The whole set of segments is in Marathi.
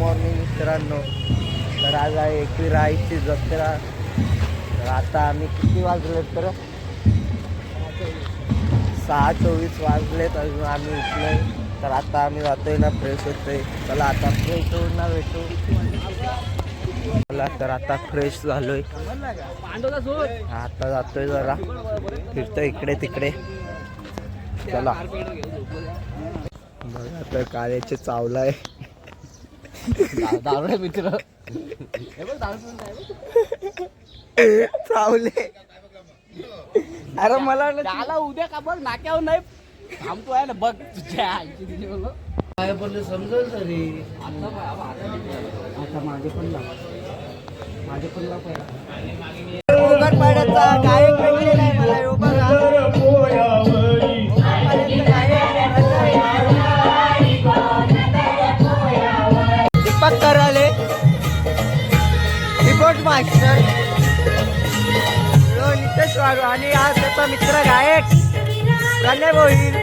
मॉर्निंग मित्रांनो. तर आज आहे एकविराईची जत्रा. तर आता आम्ही किती वाजलेत तर? सहा चोवीस वाजलेत अजून आम्ही उठलोय. तर आता आम्ही जातोय ना फ्रेश होतोय. चला आता फ्रेश होऊन ना भेटू. चला तर आता फ्रेश झालोय. आता जातोय जरा. फिरतोय इकडे तिकडे. चला. बघा तर काळ्याचे आहे. दारू मित्र चावले. अरे मला त्याला उद्या का बघ नाक्यावर नाही. थांबतो आहे ना बघ तुझ्या आईची बोललो काय बोलले समजेल तरी. आता माझे पण लाव माझे पण लाव गायक भेटलेला आहे मला. वारू आणि आज त्याचा मित्र गायक प्रणय भोईर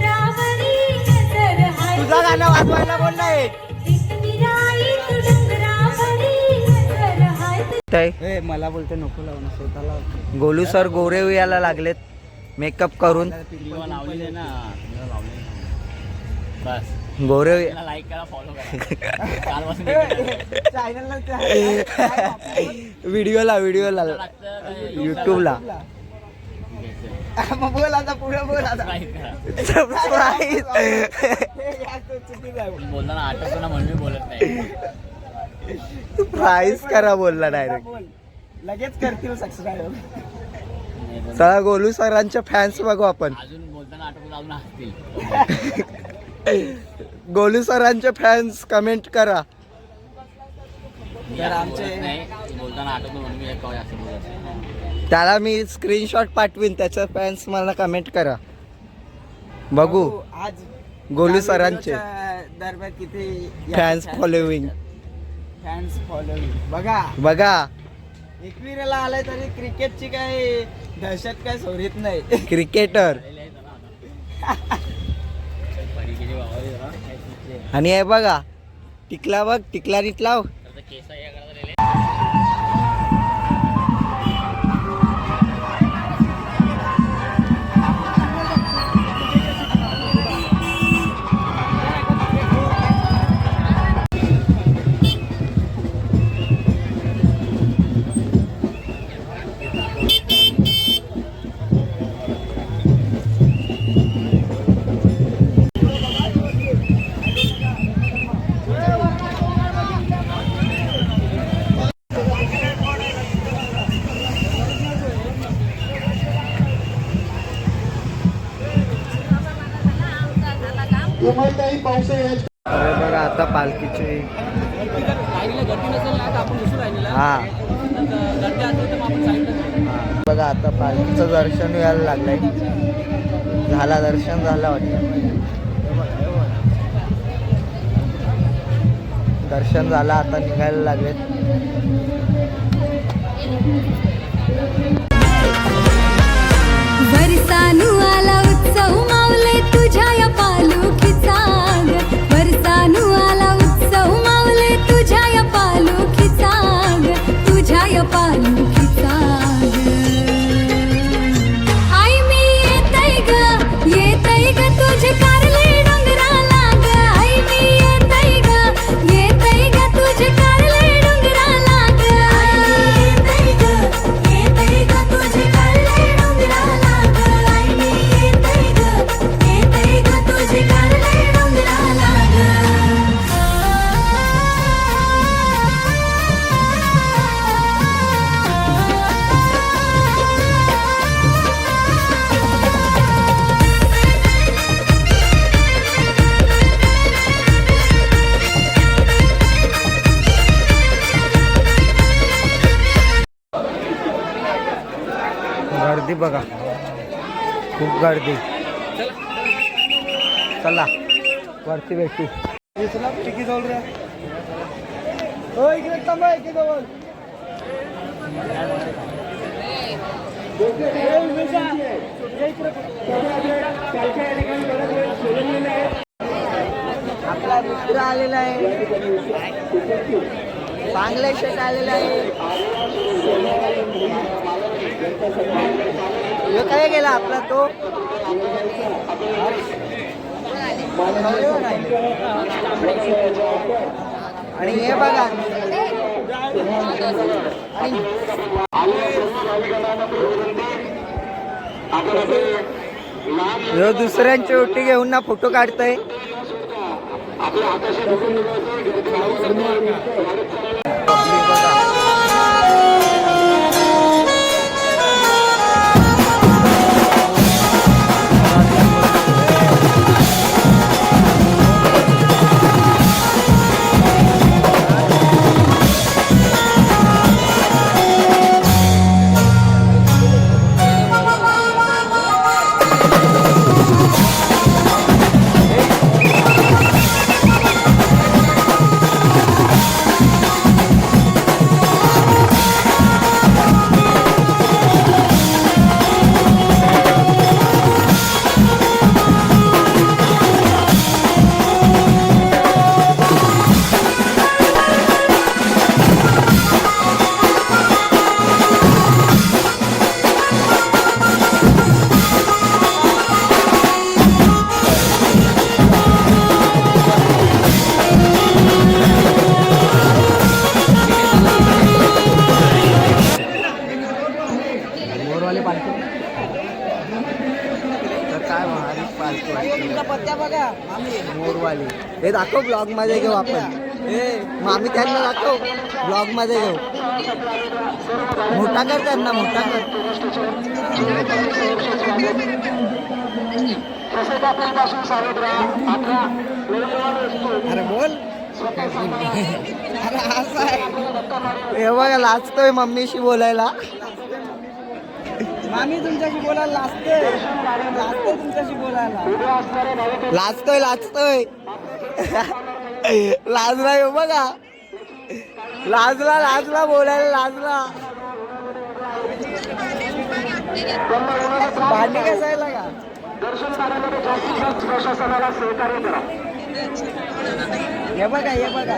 तुझा गाणं वाजवायला बोल नाही ए मला बोलते नको लावून स्वतःला गोलू सर गोरेव यायला लागलेत. मेकअप करून. लावलेले ना. तुम्हाला लावले बस. गोरेव त्याला लाईक करा फॉलो करा. कालपासून व्हिडिओला व्हिडिओला युट्यूबला बोल आता पुढे बोल आता बोलताना आठवतो ना म्हणून बोलत नाही प्राईस करा बोलला डायरेक्ट लगेच करतील सबस्क्राईब चला गोलू सरांचे फॅन्स बघू आपण अजून बोलताना आठवतो अजून हसतील गोलू सरांचे फॅन्स कमेंट करा आमचे नाही बोलताना आठवतो म्हणून मी एक असं त्याला मी स्क्रीनशॉट पाठवीन त्याचे फॅन्स मला कमेंट करा. बघू. आज गोलू सरांचे. दरम्यान किती फॅन्स फॉलोविंग फॅन्स फॉलोविंग बघा. बघा. एकविरेला आलाय तरी क्रिकेटची काय दहशत काय सोडीत नाही. क्रिकेटर आणि हे बघा. टिकला बघ टिकला नीट राहिलेला. हा. बघा आता पालखीचं दर्शन व्हायला लागलंय. झाला दर्शन झालं वाटतं. दर्शन झालं आता निघायला लागलेत. वरसानु आला उत्सव मावले तुझ्या या पालुखीचा. वरसानु आला गर्दी बघा. खूप गर्दी. चला. वरती भेटू. हो आपला मित्र आलेला आहे. चांगले शेट आलेला आहे. काय गेला आपला तो? आणि हे बघा. दुसऱ्यांची ओटी घेऊन ना फोटो काढतोय. तर मोरवाली. हे दाखव ब्लॉगमध्ये घेऊ आपण. मामी त्यांना दाखव ब्लॉगमध्ये घेऊ. मोठा कर त्यांना मोठा कर. अरे बोल. अरे असं आहे. हे बघा लाजतोय मम्मीशी बोलायला. मामी तुमच्याशी बोलायला लाजते लाजते तुमच्याशी बोलायला. लाजतोय लाजतोय. लाजला येऊ हो बघा. लाजला लाजला बोलायला लाजला. भांडी कसायला का? हे बघा हे बघा.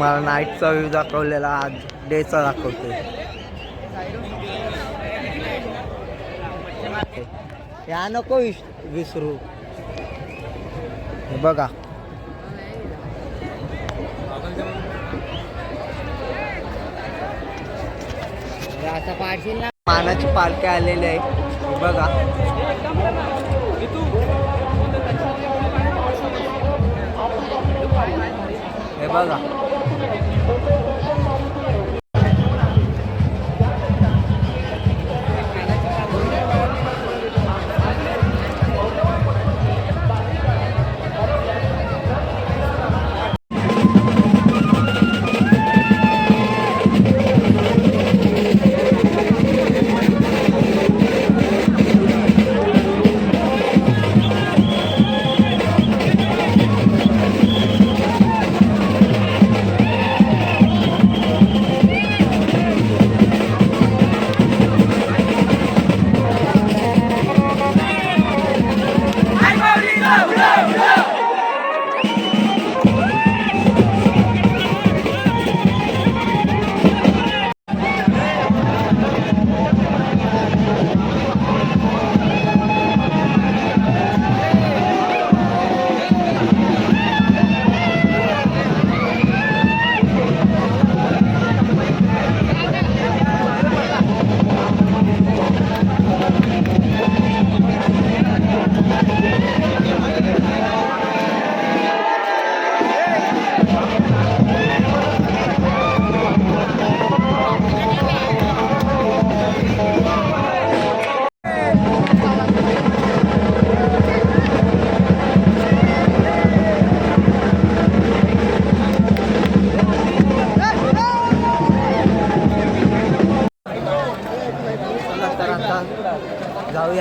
तुम्हाला नाईटचा व्ह्यू दाखवलेला आज. डेचा दाखवतोय. या नको विस- विसरू. बघा. मानाची पालखी आलेली आहे. बघा. हे बघा.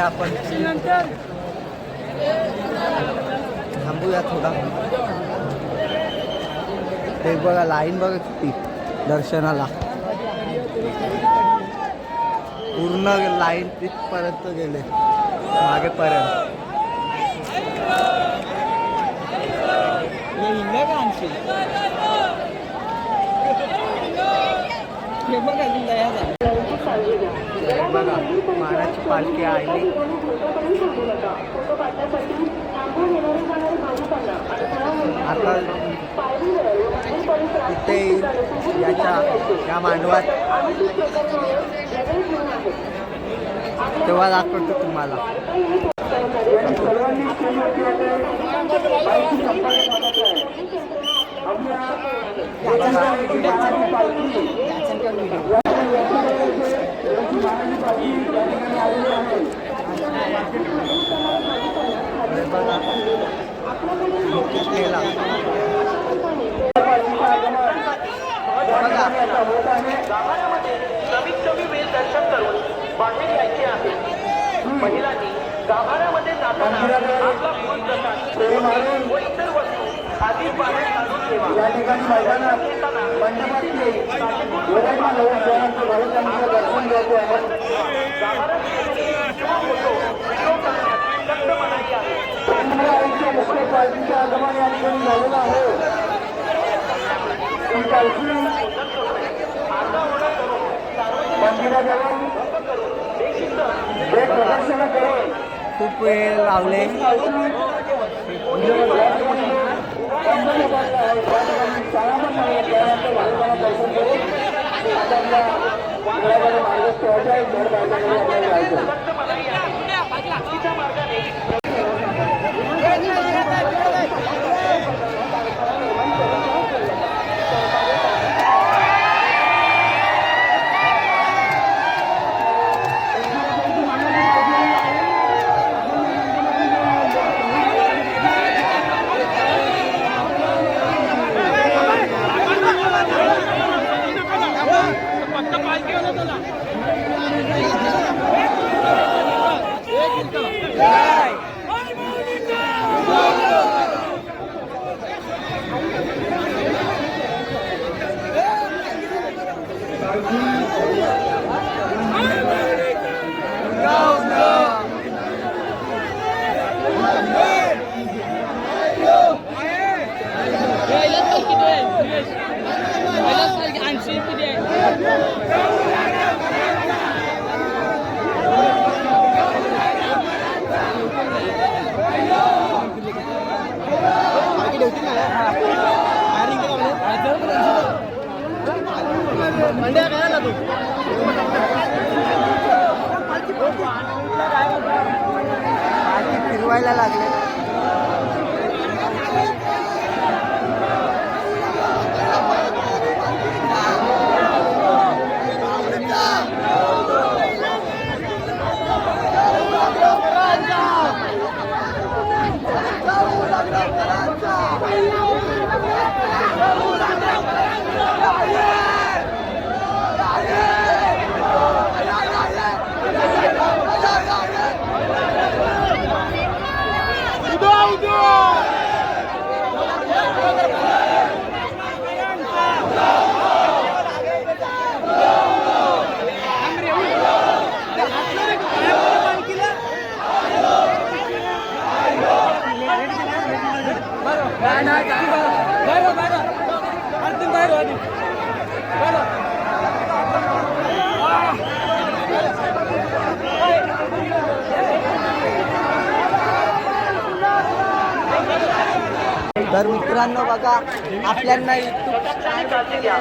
आपण. थांबूया थोडा. ते बघा लाईन बघा किती दर्शनाला. पूर्ण लाईन तिथपर्यंत गेले. मागेपर्यंत हे बघा बघा मानाची पालखी आली. आता इथे याच्या या मांडवात तेव्हा दाखवतो तुम्हाला. बघा कमीत कमी वेळ दर्शन करून बाहेर आहे महिलांनी गाभाऱ्यामध्ये जाताना आपला फूल प्रसाद व इतर वस्तू आधी बाहेर काढून ठेवा या ठिकाणी मैदानात मंडपाची गाभाऱ्यात गेलेले किंवा फोटो व्हिडिओ करण्यास सक्त मनाई आहे मुख्य पालखीचे आगमन या ठिकाणी झालेलं आहे ही पालखी मंदिराजवळ एक प्रदक्षिणा करून खूप वेळ लावले पालखी फिरवायला लागले तर मित्रांनो बघा आपल्यांना इथून प्रत्यक्षाने काळजी घ्या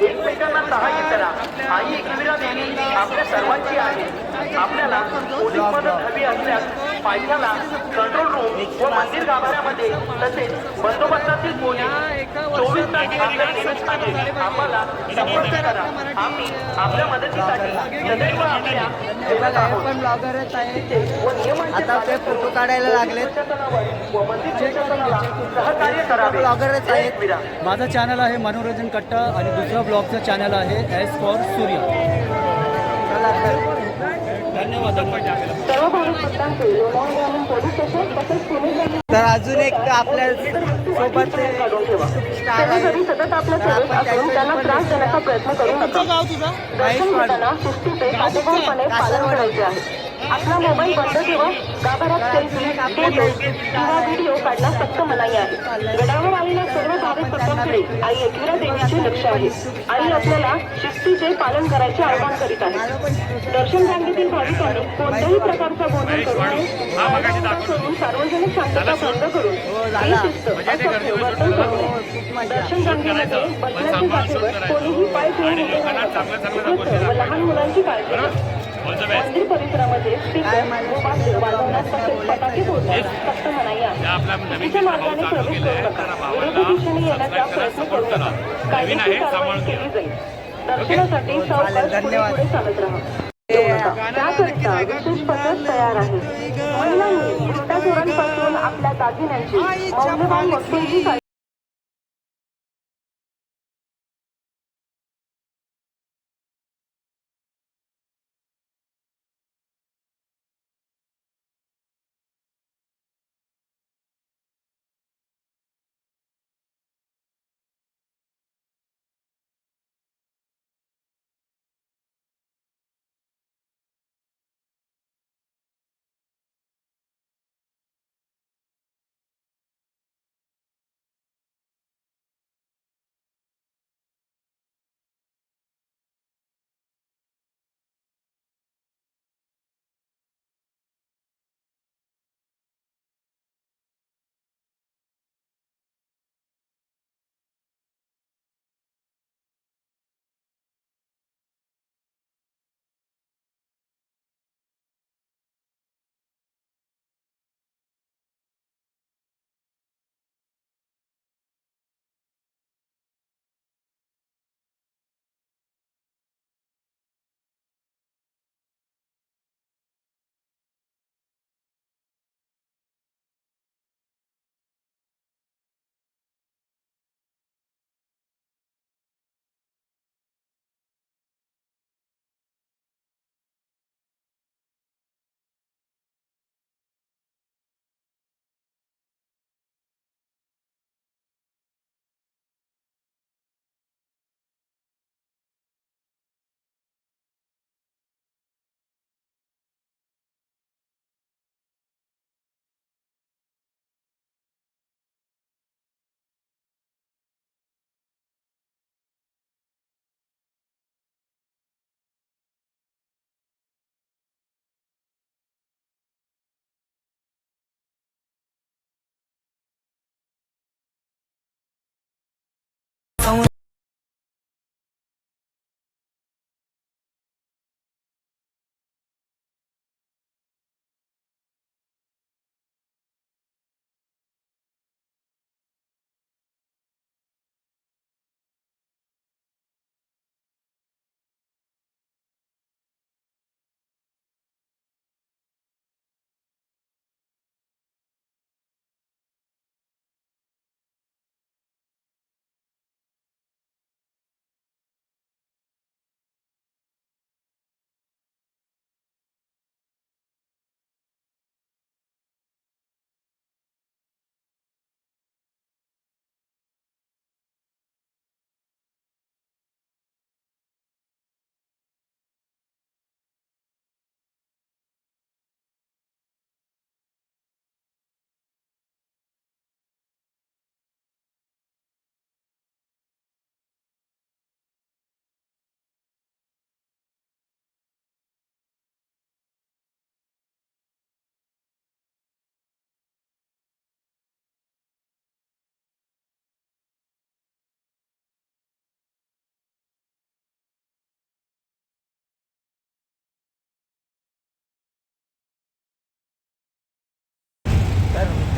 एकमेकांना सहाय्य करा आई एकविरा देवी आपल्या सर्वांची आहे आपल्याला पोलीस मदत हवी असल्यास पायथ्याला कंट्रोल रूम व मंदिर गाभाऱ्यामध्ये तसेच बंदोबस्तातील पोलीस चोवीस तास आपल्या सेवेत आहेत आम्हाला संपर्क करा आम्ही आपल्या मदतीसाठी सदैव आपल्या हे बघा हे पण ब्लॉगरच आहे व नियमांचे आता ते फोटो काढायला लागलेत प्रशासनावर व मंदिर प्रशासनाला सहकार्य करावे ब्लॉगरच आहेत माझं चॅनल आहे मनोरंजन कट्टा आणि दुसरा ब्लॉगचं चॅनल आहे एस फॉर सूर्य. तर अजून एक आपल्यासोबत प्रयत्न करू आपला मोबाईल बंद ठेवा. गाभाऱ्यात सेल्फी फोटो किंवा व्हिडिओ काढण्यास सक्त मनाई आहे. गडावर आलेल्या सर्व भाविक भक्तांकडे आई एकविरा देवीचे लक्ष आहे. आई आपल्याला शिस्तीचे पालन करायचे आवाहन करीत आहे. दर्शन रांगेतील भाविकांनी कोणत्याही प्रकारचा गोंधळ करू नये. सोडून सार्वजनिक शांतता भंग करून बेशिस्त, असभ्य वर्तन करू नये. दर्शन रांगेमध्ये बसण्याच्या जागेवर कोणीही पाय ठेवून उभे राहण्याचा वृद्ध व लहान मुलांची काळजी. मंदिर परिसरामध्ये फटाके फोडण्यास सक्त मनाई आहे चुकीच्या मार्गाने प्रवेश करू नका. विरोधी दिशेने येण्याचा प्रयत्न करू नका. कायदेशीर कारवाई केली जाईल. दर्शनासाठी सावकाश पुढे चालत राहा. त्याकरिता विशेष पथक तयार आहे. महिलांनी आपल्या दागिन्यांची मौल्यवान वस्तूंची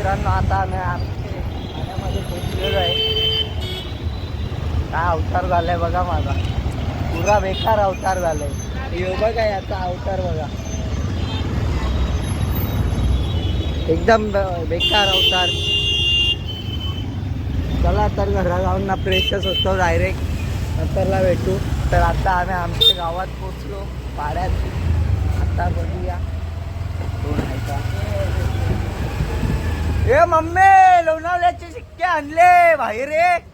मित्रांनो आता आम्ही आमच्या ठाण्यामध्ये पोचलेलो आहे. काय अवतार झालाय बघा माझा. पुरा बेकार अवतार झालाय. योगा काय याचा अवतार बघा. एकदम बेकार अवतार. चला तर घरा जाऊन ना फ्रेशच होतो डायरेक्ट नंतरला भेटू. तर आता आम्ही आमच्या गावात पोचलो पाड्यात. आता बघूया. कोण आहे का? ए मम्मी लोणावळ्याचे शिक्के आणले बाहेर एक.